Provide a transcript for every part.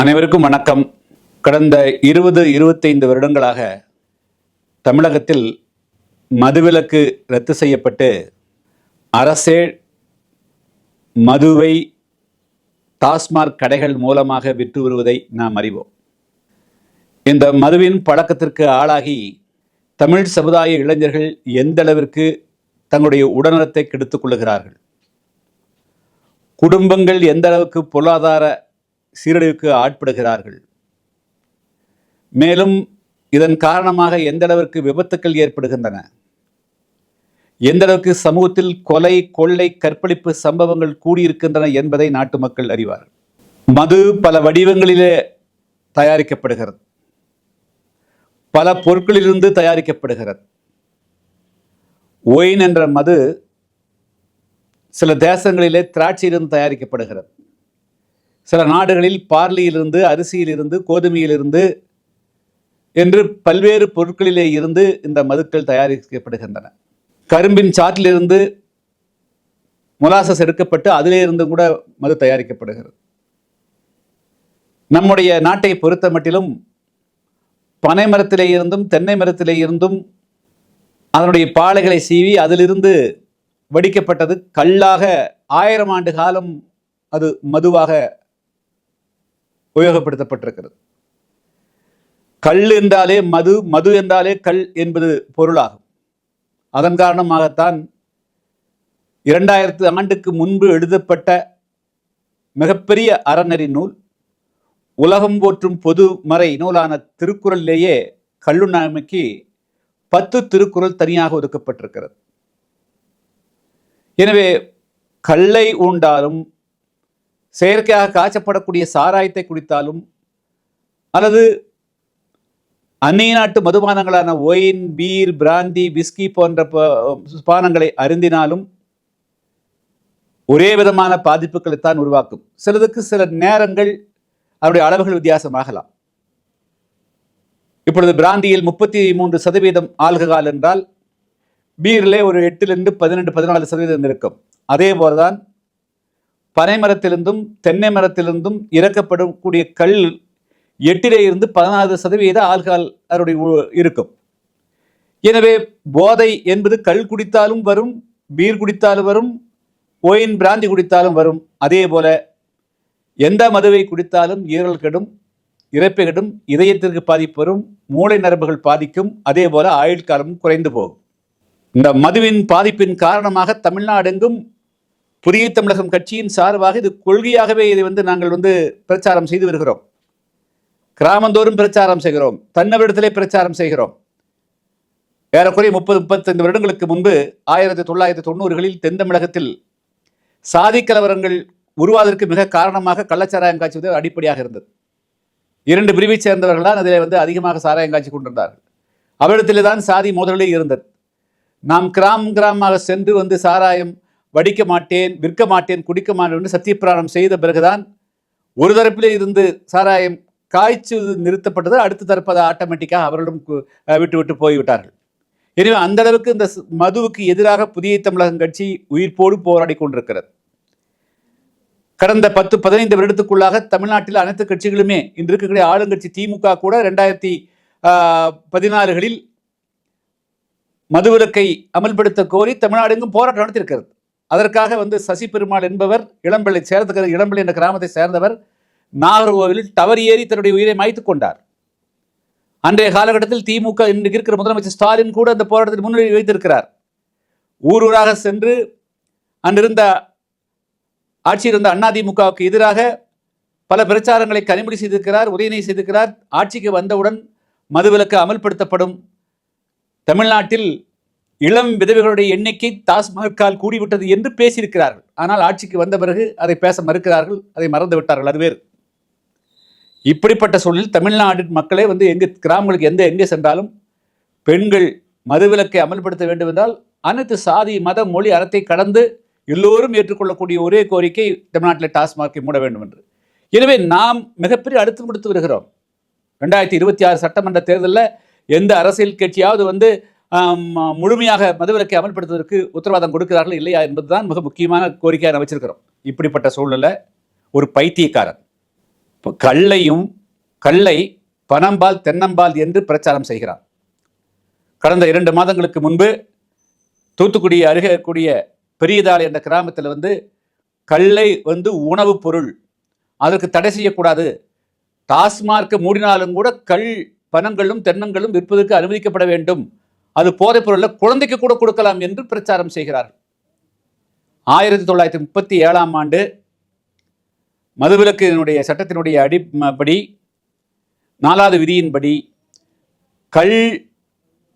அனைவருக்கும் வணக்கம். கடந்த இருபது இருபத்தைந்து வருடங்களாக தமிழகத்தில் மதுவிலக்கு ரத்து செய்யப்பட்டு அரசே மதுவை டாஸ்மாக் கடைகள் மூலமாக விற்று வருவதை நாம் அறிவோம். இந்த மதுவின் பழக்கத்திற்கு ஆளாகி தமிழ் சமுதாய இளைஞர்கள் எந்த அளவிற்கு தங்களுடைய உடல்நலத்தை கெடுத்துக் கொள்ளுகிறார்கள்? குடும்பங்கள் எந்த அளவுக்கு பொருளாதார சீரழிவுக்கு ஆட்படுகிறார்கள். மேலும் இதன் காரணமாக எந்த அளவிற்கு விபத்துக்கள் ஏற்படுகின்றன? எந்த அளவுக்கு சமூகத்தில் கொலை கொள்ளை கற்பழிப்பு சம்பவங்கள் கூடியிருக்கின்றன என்பதை நாட்டு மக்கள் அறிவார் மது பல வடிவங்களிலே தயாரிக்கப்படுகிறது. பல பொருட்களிலிருந்து தயாரிக்கப்படுகிறது. ஒயின் என்ற மது சில தேசங்களிலே திராட்சையிலிருந்து தயாரிக்கப்படுகிறது. சில நாடுகளில் பார்லியிலிருந்து அரிசியிலிருந்து கோதுமையிலிருந்து என்று பல்வேறு பொருட்களிலே இருந்து இந்த மதுக்கள் தயாரிக்கப்படுகின்றன. கரும்பின் சாற்றிலிருந்து மொலாசஸ் எடுக்கப்பட்டு அதிலே இருந்து கூட மது தயாரிக்கப்படுகிறது. நம்முடைய நாட்டை பொறுத்த மட்டிலும் பனை மரத்திலே இருந்தும் தென்னை மரத்திலே இருந்தும் அதனுடைய பாலைகளை சீவி அதிலிருந்து வடிக்கப்பட்டது கல்லாக ஆயிரம் ஆண்டு காலம் அது மதுவாக உபயோகப்படுத்தப்பட்டிருக்கிறது. கல் என்றாலே மது மது என்றாலே கல் என்பது பொருளாகும். அதன் காரணமாகத்தான் இரண்டாயிரத்து ஆண்டுக்கு முன்பு எழுதப்பட்ட மிகப்பெரிய அறநெறி நூல் உலகம் போற்றும் பொது மறை நூலான திருக்குறளிலேயே கல்லுண்ணாமைக்கு பத்து திருக்குறள் தனியாக ஒதுக்கப்பட்டிருக்கிறது. எனவே கல்லை உண்டாலும் செயற்கையாக காய்ச்சப்படக்கூடிய சாராயத்தை குடித்தாலும் அல்லது அந்நிய நாட்டு மதுபானங்களான ஒயின் பீர் பிராந்தி விஸ்கி போன்ற பானங்களை அருந்தினாலும் ஒரே விதமான பாதிப்புகளைத்தான் உருவாக்கும். சிலதுக்கு சில நேரங்கள் அதனுடைய அளவுகள் வித்தியாசமாகலாம். இப்பொழுது பிராந்தியில் முப்பத்தி மூன்று சதவீதம் ஆல்கஹால் என்றால் பீரிலே ஒரு எட்டிலிருந்து பதினெண்டு பதினாலு சதவீதம் இருக்கும். அதே போலதான் பனை மரத்திலிருந்தும் தென்னை மரத்திலிருந்தும் இறக்கப்படக்கூடிய கல் எட்டிலே இருந்து பதினாறு சதவீத ஆல்கால் அதனுடைய உ- இருக்கும். எனவே போதை என்பது கல் குடித்தாலும் வரும் பீர் குடித்தாலும் வரும் ஒயின் பிராந்தி குடித்தாலும் வரும். அதே போல எந்த மதுவை குடித்தாலும் ஈரல் கெடும் இறப்பை கெடும் இதயத்திற்கு பாதிப்பு வரும் மூளை நரம்புகள் பாதிக்கும் அதே போல ஆயுள் காலமும் குறைந்து போகும். இந்த மதுவின் பாதிப்பின் காரணமாக தமிழ்நாடெங்கும் புதிய தமிழகம் கட்சியின் சார்பாக இது கொள்கையாகவே இதை வந்து நாங்கள் வந்து பிரச்சாரம் செய்து வருகிறோம். கிராமந்தோறும் பிரச்சாரம் செய்கிறோம். தன்னவரிடத்திலே பிரச்சாரம் செய்கிறோம். ஏறக்குறைய முப்பது முப்பத்தைந்து வருடங்களுக்கு முன்பு ஆயிரத்தி தொள்ளாயிரத்தி தொண்ணூறுகளில் தென் தமிழகத்தில் சாதி கலவரங்கள் உருவாவதற்கு மிக காரணமாக கள்ளச்சாராயம் காய்ச்சுவது அடிப்படையாக இருந்தது. இரண்டு பிரிவைச் சேர்ந்தவர்கள் தான் அதில் வந்து அதிகமாக சாராயம் காய்ச்சி கொண்டிருந்தார்கள். அவரிடத்திலே தான் சாதி மோதலே இருந்தது. நாம் கிராம் கிராமமாக சென்று வந்து சாராயம் வடிக்க மாட்டேன் விற்க மாட்டேன் குடிக்க மாட்டேன் என்று சத்தியப்பிராணம் செய்த பிறகுதான் ஒரு தரப்பிலே இருந்து சாராயம் காய்ச்சி நிறுத்தப்பட்டது அடுத்த தரப்பு அதை ஆட்டோமேட்டிக்காக அவர்களிடம் விட்டு விட்டு போய்விட்டார்கள். எனவே அந்த அளவுக்கு இந்த மதுவுக்கு எதிராக புதிய தமிழகம் கட்சி உயிர்ப்போடு போராடி கொண்டிருக்கிறது. கடந்த பத்து பதினைந்து வருடத்துக்குள்ளாக தமிழ்நாட்டில் அனைத்து கட்சிகளுமே இன்று இருக்கக்கூடிய ஆளுங்கட்சி திமுக கூட ரெண்டாயிரத்தி பதினாறுகளில் மதுவிலக்கை அமல்படுத்த கோரி தமிழ்நாடு எங்கும் போராட்டம் நடத்தியிருக்கிறது. அதற்காக வந்து சசி பெருமாள் என்பவர் இளம்பிள்ளை சேர்ந்த இளம்பிள்ளை என்ற கிராமத்தை சேர்ந்தவர் நாகர்கோவிலில் டவர் ஏறி தன்னுடைய உயிரை மாய்த்துக் கொண்டார். அன்றைய காலகட்டத்தில் திமுக இன்றைக்கு இருக்கிற முதலமைச்சர் ஸ்டாலின் கூட அந்த போராட்டத்தில் முன்னிலை வைத்திருக்கிறார். ஊர் ஊராக சென்று அன்றிருந்த ஆட்சியில் இருந்த அதிமுகவுக்கு எதிராக பல பிரச்சாரங்களை கனிமொழி செய்திருக்கிறார் உதயநிதி செய்திருக்கிறார். ஆட்சிக்கு வந்தவுடன் மதுவிலக்கு அமல்படுத்தப்படும். தமிழ்நாட்டில் இளம் விதவைகளுடைய எண்ணிக்கை டாஸ்மாகால் கூடிவிட்டது என்று பேசியிருக்கிறார்கள். ஆனால் ஆட்சிக்கு வந்த பிறகு அதை பேச மறுக்கிறார்கள் அதை மறந்து விட்டார்கள். அது வேறு. இப்படிப்பட்ட சூழலில் தமிழ்நாடு மக்களே வந்து எங்க கிராமங்களுக்கு எந்த எங்கே சென்றாலும் பெண்கள் மதுவிலக்கை அமல்படுத்த வேண்டும் என்றால் அனைத்து சாதி மத மொழி அறத்தை கடந்து எல்லோரும் ஏற்றுக்கொள்ளக்கூடிய ஒரே கோரிக்கை தமிழ்நாட்டில் டாஸ்மாகை மூட வேண்டும் என்று எனவே நாம் மிகப்பெரிய அழுத்தம் கொடுத்து வருகிறோம். ரெண்டாயிரத்தி இருபத்தி ஆறு சட்டமன்ற தேர்தலில் எந்த அரசியல் கட்சியாவது வந்து முழுமையாக மதுவிலக்கை அமல்படுத்துவதற்கு உத்தரவாதம் கொடுக்கிறார்கள் இல்லையா என்பதுதான் மிக முக்கியமான கோரிக்கையாக அமைச்சிருக்கிறோம் வச்சிருக்கிறோம். இப்படிப்பட்ட சூழ்நிலை ஒரு பைத்தியக்காரன். கல்லையும் கல்லை பணம்பால் பனம்பால் தென்னம்பால் என்று பிரச்சாரம் செய்கிறார் கடந்த இரண்டு மாதங்களுக்கு முன்பு தூத்துக்குடி அருகே இருக்கக்கூடிய பெரியதாள் என்ற கிராமத்தில் வந்து கல்லை வந்து உணவுப் பொருள் அதற்கு தடை செய்யக்கூடாது. டாஸ்மார்க் மூடினாலும் கூட கல் பனங்களும் தென்னங்களும் விற்பதற்கு அனுமதிக்கப்பட வேண்டும். அது போதைப் பொருள்ல குழந்தைக்கு கூட கொடுக்கலாம் என்று பிரச்சாரம் செய்கிறார்கள் ஆயிரத்தி தொள்ளாயிரத்தி முப்பத்தி ஏழாம் ஆண்டு மதுவிலக்கினுடைய சட்டத்தினுடைய அடிப்படி நாலாவது விதியின்படி கள்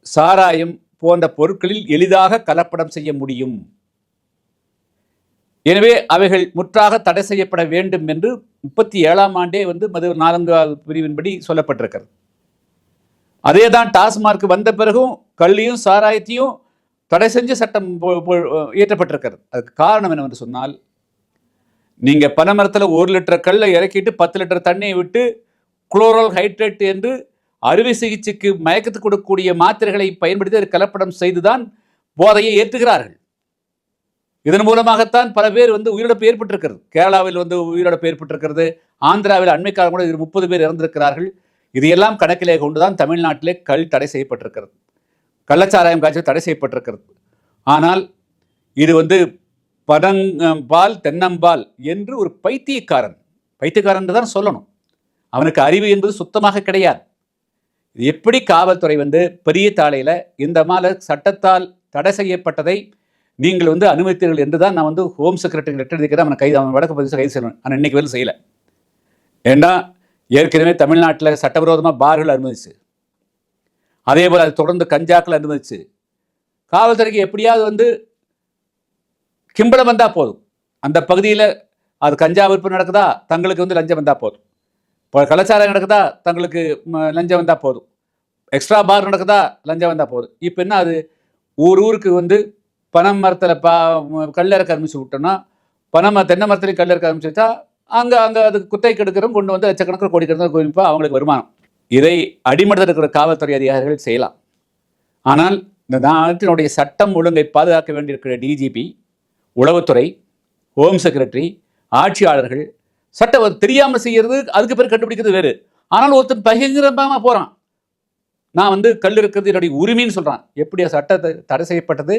சாராயம் போன்ற பொருட்களில் எளிதாக கலப்படம் செய்ய முடியும். எனவே அவைகள் முற்றாக தடை செய்யப்பட வேண்டும் என்று முப்பத்தி ஏழாம் ஆண்டே வந்து மது நான்காவது பிரிவின்படி சொல்லப்பட்டிருக்கிறது. அதே தான் டாஸ்மார்க் வந்த பிறகும் கள்ளியும் சாராயத்தையும் தடை செஞ்சு சட்டம் போ- இயற்றப்பட்டிருக்கிறது. அதுக்கு காரணம் என்னவென்று சொன்னால் நீங்கள் பனைமரத்தில் ஒரு லிட்டர் கல்லை இறக்கிட்டு பத்து லிட்டர் தண்ணியை விட்டு குளோரல் ஹைட்ரேட் என்று அறுவை சிகிச்சைக்கு மயக்கத்து கொடுக்கக்கூடிய மாத்திரைகளை பயன்படுத்தி அதை கலப்படம் செய்துதான் போதையை ஏற்றுகிறார்கள். இதன் மூலமாகத்தான் பல பேர் வந்து உயிரிழப்பு ஏற்பட்டிருக்கிறது. கேரளாவில் வந்து உயிரிழப்பு ஏற்பட்டிருக்கிறது. ஆந்திராவில் அண்மை காலம் கூட முப்பது பேர் இறந்திருக்கிறார்கள். இது எல்லாம் கணக்கிலே கொண்டுதான் தமிழ்நாட்டிலே கல் தடை செய்யப்பட்டிருக்கிறது. கள்ளச்சாராயம் காய்ச்சல் தடை செய்யப்பட்டிருக்கிறது. ஆனால் இது வந்து பனம்பால் தென்னம்பால் என்று ஒரு பைத்தியக்காரன் பைத்தியக்காரன் தான் சொல்லணும். அவனுக்கு அறிவு என்பது சுத்தமாக கிடையாது. இது எப்படி காவல்துறை வந்து பெரிய தாளையில் இந்த மால சட்டத்தால் தடை செய்யப்பட்டதை நீங்கள் வந்து அனுமதித்தீர்கள் என்று தான் நான் வந்து ஹோம் செக்ரட்டரி லெட்டர் எழுதிக்கிறேன். அவனை கைது அவன் வடக்கு பதிவு கைது செய்யணும். ஆனால் இன்னைக்கு வேலை செய்யலை. ஏன்னா ஏற்கனவே தமிழ்நாட்டில் சட்டவிரோதமாக பார்கள் அனுமதிச்சு. அதே போல் அது தொடர்ந்து கஞ்சாக்கள் அனுமதிச்சு. காவல்துறைக்கு எப்படியாவது வந்து கிம்பளம் வந்தால் போதும். அந்த பகுதியில் அது கஞ்சா விற்பனை நடக்குதா தங்களுக்கு வந்து லஞ்சம் வந்தால் போதும். இப்போ கலாச்சாரம் நடக்குதா தங்களுக்கு லஞ்சம் வந்தால் போதும். எக்ஸ்ட்ரா பார் நடக்குதா லஞ்சம் வந்தால் போதும். இப்போ என்ன அது ஊர் ஊருக்கு வந்து பனை மரத்தில் பா கல்லறக்க ஆரம்பிச்சு விட்டோம்னா பனை தென்னை மரத்துலையும் கல்லறக்க ஆரம்பிச்சுட்டா அங்கே அங்கே அது குத்தை கெடுக்கிறோம் கொண்டு வந்து லட்சக்கணக்கில் கோடி கணக்கில் குறிப்பாக அவங்களுக்கு வருமானம். இதை அடிமட்டத்தில் இருக்கிற காவல்துறை அதிகாரிகள் செய்யலாம். ஆனால் இந்த நாட்டினுடைய சட்டம் ஒழுங்கை பாதுகாக்க வேண்டியிருக்கிற டிஜிபி உளவுத்துறை ஹோம் செக்ரட்டரி ஆட்சியாளர்கள் சட்டம் தெரியாமல் செய்கிறது அதுக்கு பேர் கண்டுபிடிக்கிறது வேறு. ஆனால் ஒருத்தன் பகிரங்கமாக போகிறான் நான் வந்து கல் இருக்கிறது என்னுடைய உரிமைன்னு சொல்கிறான் எப்படி சட்டத்தை தடை செய்யப்பட்டது?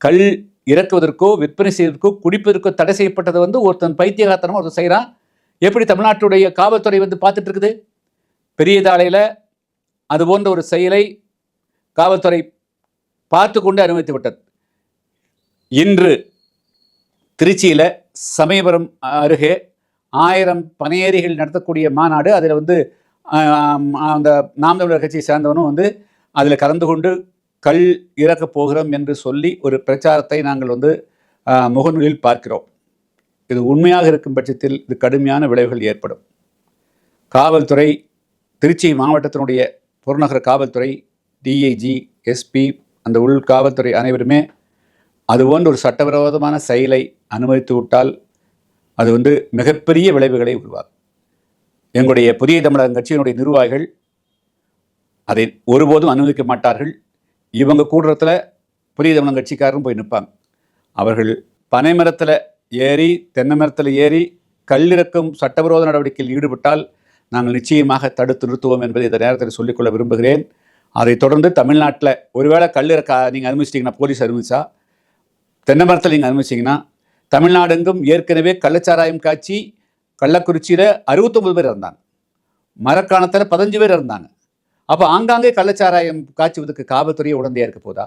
கல் இறக்குவதற்கோ விற்பனை செய்வதற்கோ குடிப்பதற்கோ தடை செய்யப்பட்டது வந்து ஒருத்தன் பைத்தியகாத்தனமாக ஒருத்தன் செய்கிறான் எப்படி தமிழ்நாட்டுடைய காவல்துறை வந்து பார்த்துட்டு இருக்குது பெரிய தாளையில் அது போன்ற ஒரு செயலை காவல்துறை பார்த்து கொண்டு அனுமதித்து விட்டது. இன்று திருச்சியில் சமயபுரம் அருகே ஆயிரம் பனையேறிகள் நடத்தக்கூடிய மாநாடு அதில் வந்து அந்த நாம் தமிழர் கட்சியை சேர்ந்தவனும் வந்து அதில் கலந்து கொண்டு கல் இறக்கப் போகிறோம் என்று சொல்லி ஒரு பிரச்சாரத்தை நாங்கள் வந்து முகநூலில் பார்க்கிறோம். இது உண்மையாக இருக்கும் பட்சத்தில் இது கடுமையான விளைவுகள் ஏற்படும். காவல்துறை திருச்சி மாவட்டத்தினுடைய புறநகர காவல்துறை டிஐஜி எஸ்பி அந்த உள் காவல்துறை அனைவருமே அதுபோன்ற ஒரு சட்டவிரோதமான செயலை அனுமதித்து விட்டால் அது வந்து மிகப்பெரிய விளைவுகளை உருவாகும் எங்களுடைய புதிய தமிழகம் கட்சியினுடைய நிர்வாகிகள் அதை ஒருபோதும் அனுமதிக்க மாட்டார்கள். இவங்க கூடுறதுல புதிய தமிழகம் கட்சிக்காரரும் போய் நிற்பாங்க. அவர்கள் பனை மரத்தில் ஏறி தென்னை மரத்தில் ஏறி கல்லிறக்கும் சட்டவிரோத நடவடிக்கையில் ஈடுபட்டால் நாங்கள் நிச்சயமாக தடுத்து நிறுத்துவோம் என்பதை இந்த நேரத்தில் சொல்லிக்கொள்ள விரும்புகிறேன். அதைத் தொடர்ந்து தமிழ்நாட்டில் ஒருவேளை கல்லிறக்க நீங்கள் அனுமதிச்சிட்டிங்கன்னா போலீஸ் அனுமதிச்சா தென்னை மரத்தில் நீங்கள் அனுமதிச்சிங்கன்னா தமிழ்நாடெங்கும் ஏற்கனவே கள்ளச்சாராயம் காய்ச்சி கள்ளக்குறிச்சியில் அறுபத்தொம்பது பேர் இருந்தாங்க மரக்காணத்தில் பதினஞ்சு பேர் இருந்தாங்க அப்போ ஆங்காங்கே கள்ளச்சாராயம் காய்ச்சுவதற்கு காவல்துறையை உடந்தையாக இருக்க போதா?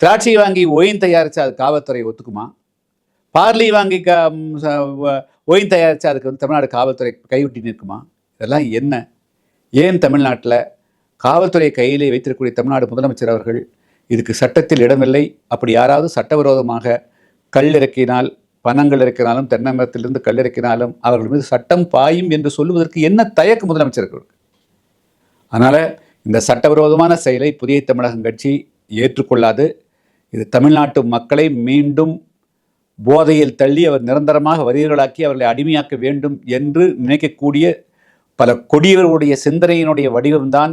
திராட்சை வாங்கி ஒயின் தயாரித்தா அது காவல்துறை ஒத்துக்குமா? பார்லி வாங்கி க ஒயின் தயாரித்தா அதுக்கு வந்து தமிழ்நாடு காவல்துறை கைவிட்டி நிற்குமா? இதெல்லாம் என்ன? ஏன் தமிழ்நாட்டில் காவல்துறை கையிலே வைத்திருக்கக்கூடிய தமிழ்நாடு முதலமைச்சர் அவர்கள் இதுக்கு சட்டத்தில் இடமில்லை? அப்படி யாராவது சட்டவிரோதமாக கல் இறக்கினால் பணங்கள் இறக்கினாலும் தென்னமரத்திலிருந்து கல் இறக்கினாலும் அவர்கள் மீது சட்டம் பாயும் என்று சொல்லுவதற்கு என்ன தயக்கு முதலமைச்சர்கள் அதனால் இந்த சட்டவிரோதமான செயலை புதிய தமிழகம் கட்சி ஏற்றுக்கொள்ளாது. இது தமிழ்நாட்டு மக்களை மீண்டும் போதையில் தள்ளி அவர் நிரந்தரமாக வரியர்களாக்கி அவர்களை அடிமையாக்க வேண்டும் என்று நினைக்கக்கூடிய பல கொடியவர்களுடைய சிந்தனையினுடைய வடிவம்தான்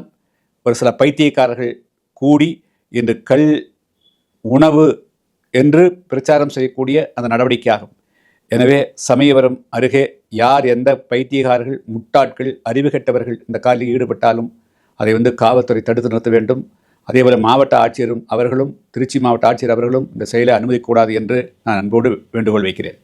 ஒரு சில பைத்தியக்காரர்கள் கூடி இன்று கல் உணவு என்று பிரச்சாரம் செய்யக்கூடிய அந்த நடவடிக்கையாகும். எனவே சமயவரம் அருகே யார் எந்த பைத்தியகாரர்கள் முட்டாட்கள் அறிவு கெட்டவர்கள் இந்த காலில் ஈடுபட்டாலும் அதை வந்து காவல்துறை தடுத்து நிறுத்த வேண்டும். அதேபோல் மாவட்ட ஆட்சியரும் அவர்களும் திருச்சி மாவட்ட ஆட்சியர் அவர்களும் இந்த செயலை அனுமதிக்கக்கூடாது என்று நான் அன்போடு வேண்டுகோள் வைக்கிறேன்.